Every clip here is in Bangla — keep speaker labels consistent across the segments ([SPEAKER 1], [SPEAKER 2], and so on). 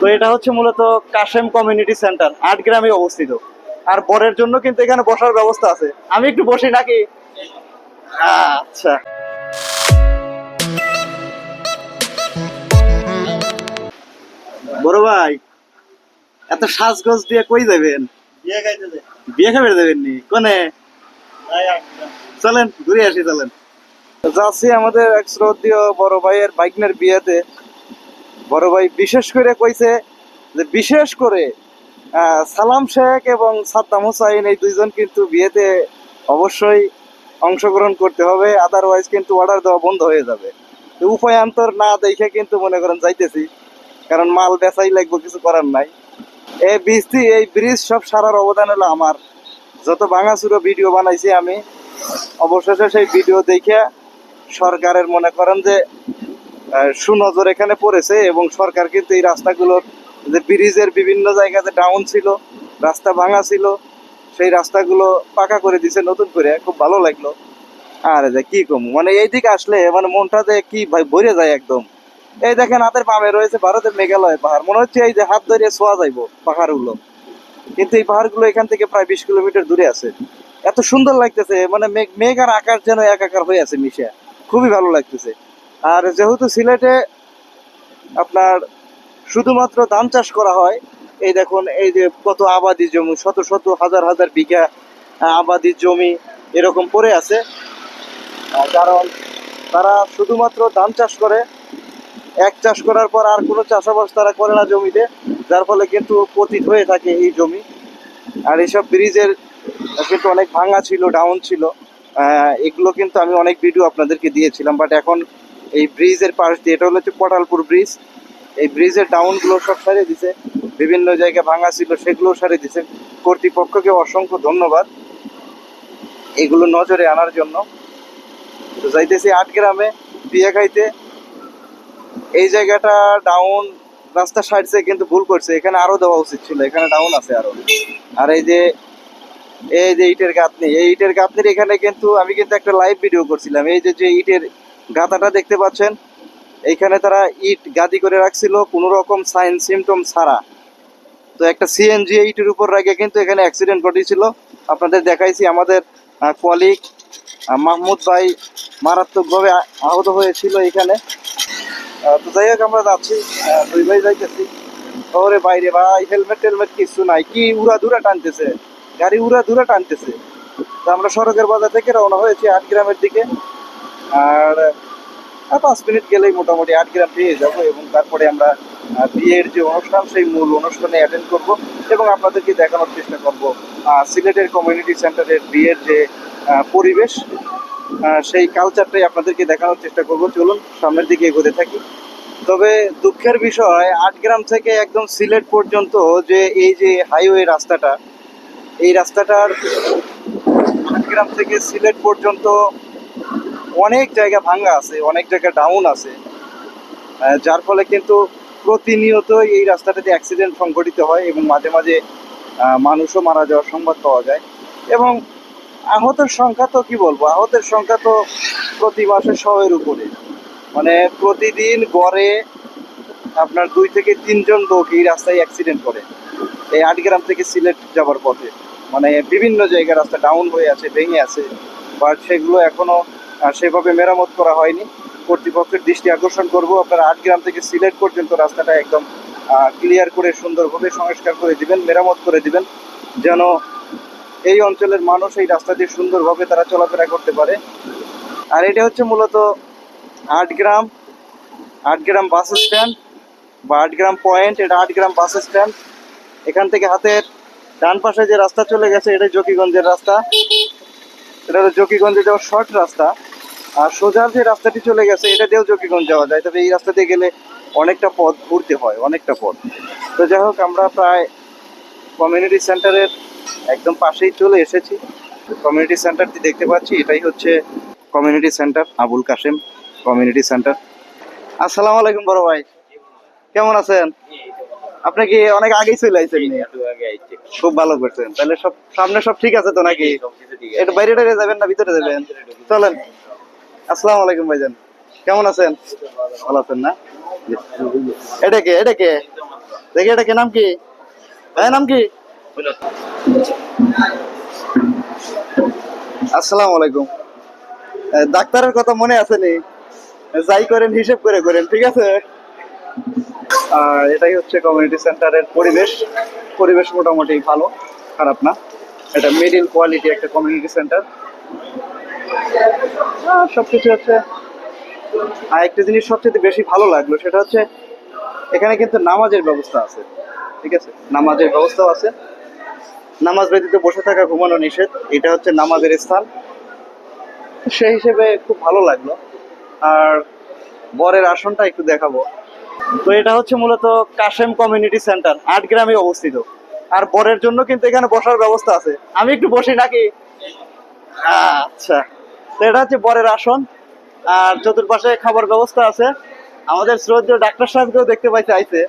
[SPEAKER 1] তো এটা হচ্ছে মূলত কাশেম কমিউনিটি সেন্টার আট গ্রামে অবস্থিত। আর বরের জন্য কিন্তু এখানে বসার ব্যবস্থা আছে। আমি একটু বসি নাকি? আচ্ছা। বড় ভাই এত সাজগোজ দিয়ে কই যাবেন? বিয়ে খাবে দেবেন নি কোনে? চলেন ঘুরে আসি চলেন। যাচ্ছি আমাদের এক শ্রদ্ধীয় বড় ভাইয়ের বাইকনের বিয়েতে। বড় ভাই বিশেষ করে কইছে যে বিশেষ করে সালাম শেখ এবং সাদ্দাম হুসাইন এই দুইজন কিন্তু বিয়েতে অবশ্যই অংশগ্রহণ করতে হবে আদারওয়াইজ কিন্তু অর্ডার দেওয়া বন্ধ হয়ে যাবে। তো উপায়ান্তর না দেখে কিন্তু মনে করেন যাইতেছি, কারণ মাল বেচাই লাগবে, কিছু করার নাই। এই বৃষ্টি, এই ব্রিজ সব সারার অবদান হলো আমার। যত ভাঙাচুরো ভিডিও বানাইছি আমি, অবশেষে সেই ভিডিও দেখে সরকারের মনে করেন যে সুনজর এখানে পড়েছে এবং সরকার কিন্তু এই রাস্তাগুলোর যে ব্রিজের বিভিন্ন জায়গাতে ডাউন ছিল, রাস্তা ভাঙা ছিল, সেই রাস্তাগুলো পাকা করে দিছে নতুন করে। খুব ভালো লাগল। আরে যে কি কম মানে এই দিকে আসলে মানে মনটা যে কি ভাই, ভরে যায় একদম। এই দেখেন হাতের বামে রয়েছে ভারতের মেঘালয় পাহাড়। মনে হচ্ছে এই যে হাত ধরিয়ে ছোঁয়া যাইবো পাহাড়গুলো। কিন্তু এই পাহাড়গুলো এখান থেকে প্রায় বিশ কিলোমিটার দূরে আছে। এত সুন্দর লাগতেছে মানে মেঘ মেঘ আর আকাশ যেন একাকার হয়ে আছে মিশে। খুবই ভালো লাগতেছে। আর যেহেতু সিলেটে আপনার শুধুমাত্র ধান চাষ করা হয়, এই দেখুন, এই যে কত আবাদি জমি, শত শত হাজার হাজার বিঘা আবাদি জমি এরকম পড়ে আছে। কারণ তারা শুধুমাত্র ধান চাষ করে, এক চাষ করার পর আর কোনো চাষাবাস তারা করে না জমিতে, যার ফলে কিন্তু পতিত হয়ে থাকে এই জমি। আর এইসব ব্রিজের কিন্তু অনেক ভাঙা ছিল, ডাউন ছিল। এগুলো কিন্তু আমি অনেক ভিডিও আপনাদেরকে দিয়েছিলাম বাট এখন এই ব্রিজের পাশ দিয়ে, এটা হচ্ছে পটালপুর ব্রিজ। এই ব্রিজের ডাউনগুলো সব সারিয়ে দিছে, বিভিন্ন জায়গায় ভাঙা ছিল সেগুলো সারিয়ে দিছে। কর্তৃপক্ষকে অসংখ্য ধন্যবাদ এগুলো নজরে আনার জন্য। তো যাইতেছি আট গ্রামে, বিয়ে খাইতে। এই জায়গাটা ডাউন রাস্তা সাইডছে কিন্তু ভুল করছে, এখানে আরও দেওয়া উচিত ছিল, এখানে ডাউন আছে আরও। আর এই যে এই যে ইটের গাঁথনি, এই ইটের গাঁথনির এখানে কিন্তু আমি কিন্তু একটা লাইভ ভিডিও করছিলাম। এই যে যে ইটের গাঁথাটা দেখতে পাচ্ছেন। এইখানে তারা ইট গাদি করে রাখছিল, কোনো রকম সাইন সিমটম ছাড়া। তো একটা সিএনজি ইটের উপর রাখে কিন্তু এখানে অ্যাক্সিডেন্ট ঘটেছিল আপনাদের দেখাইছি আমাদের কলিগ মাহমুদ ভাই মারাত্মকভাবে আহত হয়েছিল এখানে। তো যাই হোক, আমরা যাচ্ছি। দুই ভাই যাইতেছি। শহরে বাইরে ভাই হেলমেট টেলমেট কিছু নাই। কি উড়া ধুরা টানতেছে? গাড়ি উড়া ধুরা টানতেছে। তো আমরা সড়কের বাজার থেকে রওনা হয়েছি আট গ্রামের দিকে। আর পাঁচ মিনিট গেলেই মোটামুটি আট গ্রাম পেয়ে যাব এবং তারপরে আমরা বিয়ের যে অনুষ্ঠান, সেই মূল অনুষ্ঠানে অ্যাটেন্ড করব এবং আপনাদেরকে দেখানোর চেষ্টা করব সিলেটের কমিউনিটি সেন্টারের বিয়ের যে পরিবেশ সেই কালচারটাই আপনাদেরকে দেখানোর চেষ্টা করব। চলুন, সামনের দিকে এগোতে থাকি। তবে দুঃখের বিষয়, আট গ্রাম থেকে একদম সিলেট পর্যন্ত যে এই যে হাইওয়ে রাস্তাটা, এই রাস্তাটার আট গ্রাম থেকে সিলেট পর্যন্ত অনেক জায়গা ভাঙ্গা আছে অনেক জায়গা ডাউন আছে। যার ফলে কিন্তু প্রতিনিয়ত এই রাস্তাটাতে অ্যাক্সিডেন্ট সংঘটিত হয় এবং মাঝে মাঝে মানুষও মারা যাওয়ার সংবাদ পাওয়া যায়। এবং আহতের সংখ্যা তো কি বলব? আহতের সংখ্যা তো প্রতি মাসে শয়ের উপরে। মানে প্রতিদিন গড়ে আপনার দুই থেকে তিনজন লোক এই রাস্তায় অ্যাক্সিডেন্ট করে। এই আটগ্রাম থেকে সিলেট যাবার পথে। মানে বিভিন্ন জায়গায় রাস্তা ডাউন হয়ে আছে ভেঙে আছে। বাট সেগুলো এখনও আহ, সেভাবে মেরামত করা হয়নি। কর্তৃপক্ষের দৃষ্টি আকর্ষণ করব। আপনারা আটগ্রাম থেকে সিলেট পর্যন্ত রাস্তাটা একদম ক্লিয়ার করে, সুন্দরভাবে সংস্কার করে দিবেন, মেরামত করে দিবেন, যেন এই অঞ্চলের মানুষ এই রাস্তা দিয়ে সুন্দরভাবে তারা চলাফেরা করতে পারে। আর এটা হচ্ছে মূলত আটগ্রাম আটগ্রাম বাস স্ট্যান্ড বা আটগ্রাম পয়েন্ট। এটা আটগ্রাম বাস স্ট্যান্ড। এখান থেকে হাতের ডান পাশে যে রাস্তা চলে গেছে, এটা জকিগঞ্জের রাস্তা। এটা হলো জকিগঞ্জে যাওয়ার শর্ট রাস্তা। আর সোজা যে রাস্তাটি চলে গেছে এটা দিয়েও জকিগঞ্জ যাওয়া যায়। তবে এই রাস্তা দিয়ে গেলে অনেকটা পথ ঘুরতে হয় অনেকটা পথ। তো যাই হোক আমরা প্রায় কমিউনিটি সেন্টারের একদম পাশেই চলে এসেছি। কমিউনিটি সেন্টারটি দেখতে পাচ্ছি এটাই হচ্ছে community centre Abul Kashem community centre আসসালামু আলাইকুম বড় ভাই। কেমন আছেন? আপনি কি অনেক আগেই চলে আইছেন? খুব ভালো করছেন। তাহলে সব সামনে সব ঠিক আছে তো নাকি? একটু বাইরে যাবেন না ভিতরে যাবেন? চলেন। আসসালামু আলাইকুম ভাইজান। কেমন আছেন? ভালো আছেন না? এটা কে? এটা কে? দেখি এটা কি? নাম কি? ভাই নাম কি? আসসালামু আলাইকুম। ডাক্তারের কথা মনে আছে নি? যাই করেন, হিসেব করে করেন, ঠিক আছে? আর এটাই হচ্ছে কমিউনিটি সেন্টারের পরিবেশ। পরিবেশ মোটামুটি ভালো, খারাপ না। এটা মিডিল কোয়ালিটি একটা কমিউনিটি সেন্টার সবকিছু হচ্ছে। আর একটা জিনিস সবচেয়ে বেশি ভালো লাগল, সেটা হচ্ছে এখানে কিন্তু নামাজের ব্যবস্থা আছে, ঠিক আছে? নামাজের ব্যবস্থাও আছে। নামাজ ব্যতীত বসে থাকা, ঘুমানো নিষেধ, এটা হচ্ছে নামাজের স্থান। সেই হিসেবে খুব ভালো লাগল। আর বরের আসনটা একটু দেখাবো। তো এটা হচ্ছে মূলত কাশেম কমিউনিটি সেন্টার আট গ্রামে অবস্থিত। আর বরের জন্য কিন্তু এখানে বসার ব্যবস্থা আছে। আমি একটু বসি নাকি? আচ্ছা। এটা হচ্ছে বরের আসন। আর চতুর্পাশে খাবার ব্যবস্থা আছে। আমাদের শ্রদ্ধেয় ডাক্তার সাহেবকেও দেখতে পাইতে আইছে।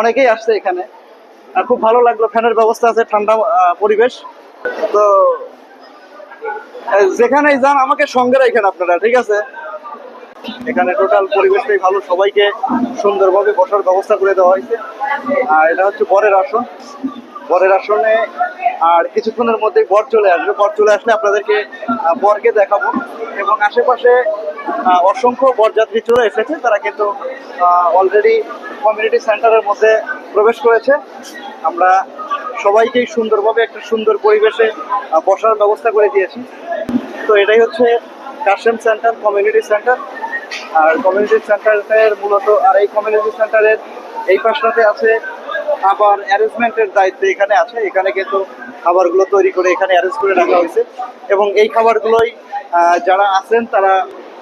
[SPEAKER 1] অনেকেই আসছে এখানে। আর খুব ভালো লাগল, ফ্যানের ব্যবস্থা আছে, ঠান্ডা পরিবেশ। তো যেখানেই যান, আমাকে সঙ্গে রাখেন আপনারা, ঠিক আছে? এখানে টোটাল পরিবেশটাই ভালো, সবাইকে সুন্দরভাবে বসার ব্যবস্থা করে দেওয়া হয়েছে। আর এটা হচ্ছে বরের আসন। বরের আসনে আর কিছুক্ষণের মধ্যেই বর চলে আসবে। বর চলে আসলে আপনাদেরকে বরকে দেখাবো। এবং আশেপাশে অসংখ্য বরযাত্রী চলে এসেছে। তারা কিন্তু অলরেডি কমিউনিটি সেন্টারের মধ্যে প্রবেশ করেছে। আমরা সবাইকেই সুন্দরভাবে একটা সুন্দর পরিবেশে বসার ব্যবস্থা করে দিয়েছি। তো এটাই হচ্ছে কাশেম সেন্টার কমিউনিটি সেন্টার আর কমিউনিটি সেন্টারের মূলত, আর এই কমিউনিটি সেন্টারের এই পাশটাতে আছে, আবার অ্যারেঞ্জমেন্টের দায়িত্ব এখানে আছে। এখানে কিন্তু খাবারগুলো তৈরি করে এখানে অ্যারেঞ্জ করে রাখা হয়েছে। এবং এই খাবারগুলোই যারা আছেন তারা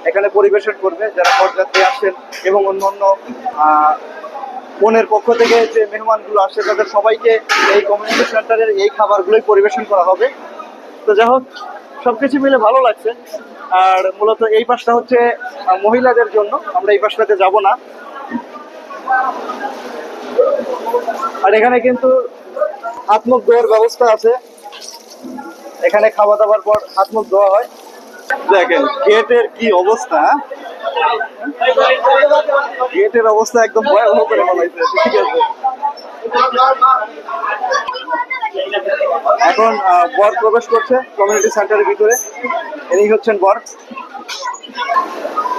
[SPEAKER 1] এখানে পরিবেশন করবে, যারা পর্যাত্রী আসেন এবং অন্য অন্য বোনের পক্ষ থেকে যে মেহমানগুলো আসে, তাদের সবাইকে এই কমিউনিটি সেন্টারের এই খাবারগুলোই পরিবেশন করা হবে। তো যাই হোক, সবকিছু মিলে ভালো লাগছে। আর মূলত এই পাশটা হচ্ছে মহিলাদের জন্য। আমরা এই পাশটাতে যাব না। আর এখানে কিন্তু হাত মুখ ধোয়ার ব্যবস্থা আছে। এখানে খাওয়া দাওয়ার পর হাত মুখ ধোয়া হয়। দেখেন, গেটের কি অবস্থা হ্যাঁ? গেটের অবস্থা একদম ভয়াবহ করে এখন বর প্রবেশ করছে কমিউনিটি সেন্টারের ভিতরে। ইনি হচ্ছেন বর।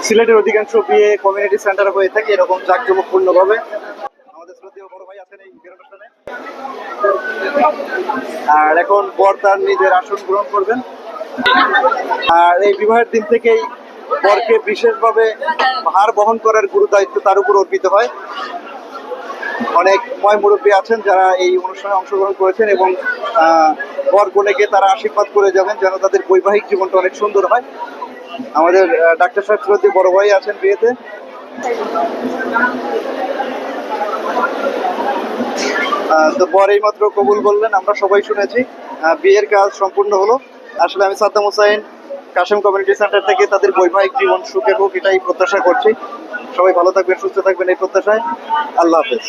[SPEAKER 1] সিলেটের অধিকাংশ বিয়ে কমিউনিটি সেন্টার হয়ে থাকে, এরকম জাঁকজমকপূর্ণ ভাবে আমাদের শ্রদ্ধেয় বড় ভাই আছেন এই বিয়ের অনুষ্ঠানে আর এখন বর তার নিজের আসন গ্রহণ করবেন। আর এই বিবাহের দিন থেকেই বরকে বিশেষভাবে ভার বহন করার গুরু দায়িত্ব তার উপর অর্পিত হয়। অনেক ময় মুরব্বী আছেন যারা এই অনুষ্ঠানে অংশগ্রহণ করেছেন এবং বর কনেকে তারা আশীর্বাদ করে যাবেন যেন তাদের বৈবাহিক জীবনটা অনেক সুন্দর হয়। আমাদের ডাক্তার সাহেব বড় ভাই আছেন বিয়েতে। তো বর এইমাত্র কবুল বললেন আমরা সবাই শুনেছি। বিয়ের কাজ সম্পূর্ণ হলো। আসলে আমি সাদ্দাম হোসাইন, কাশেম কমিউনিটি সেন্টার থেকে তাদের বৈবাহিক জীবন, সুখে হোক এটাই প্রত্যাশা করছি। সবাই ভালো থাকবেন, সুস্থ থাকবেন এই প্রত্যাশায়। আল্লাহ হাফেজ।